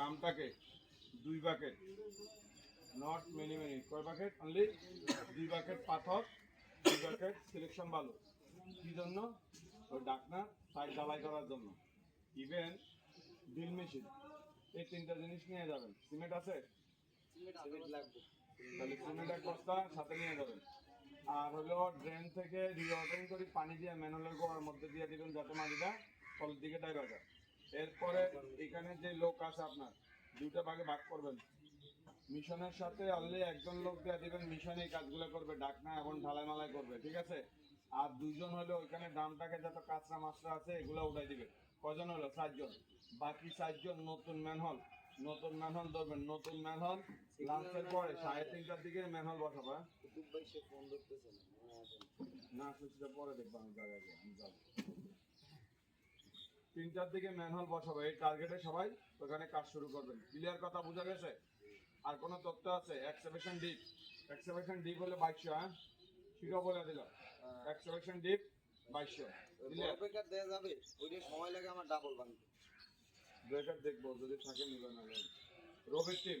ডামটাকে দুই bucket not many many কয় bucket only দুই বাকেট পাথর দুই বাকেট সিলেকশন বালু। কী জন্য? ওই ডাকনা সাইড ঢালাই করার জন্য। ইভেন ড্রিল মেশিন এই তিনটা জিনিস নিয়ে যাবেন। সিমেন্ট আছে? তাহলে সিমেন্ট এক বস্তা সাথে নিয়ে যাবেন। আর হলো ড্রেন থেকে রিওয়াটারিং করে পানি দিয়ে ম্যানুয়ালের গোয়ার মধ্যে দিয়ে দিবেন যাতে মাটিটা তলের দিকে ডাইবা যায় এরপরে এখানে যে লোক আছে আপনার দুইটা ভাগে ভাগ করবেন। মিশনের সাথে অনলি একজন লোক দেওয়া দিবেন মিশনে এই কাজগুলো করবে ডাকনা এখন ঢালাই মালাই করবে ঠিক আছে? আর দুইজন হলো ওইখানে ডামটাকে যত কাঁচরা মাছরা আছে এগুলো উঠাই দিবে। কজন হলো? চারজন। বাকি চারজন নতুন ম্যানহল। নতুন ম্যানহল ধরবেন নতুন ম্যানহল লাঞ্চের পরে সাড়ে তিনটার দিকে ম্যানহল বসাবো হ্যাঁ? না সেটা পরে দেখব আমি জায়গায় আমি যাব। তিনটার দিকে ম্যানহল বসাবো এই টার্গেটে সবাই ওখানে কাজ শুরু করবেন। ক্লিয়ার কথা বোঝা গেছে? আর কোনো তথ্য আছে? এক্সেবেশন ডিপ এক্সেবেশন ডিপ হলে বাইশশো হ্যাঁ? ঠিক বলে দিল। এক্সেবেশন ডিপ বাইশশো। ব্রেকার দেওয়া যাবে? ওই সময় লাগে আমার ডাবল ভাঙতে ব্রেকার দেখব যদি থাকে নিবে না রবির টিম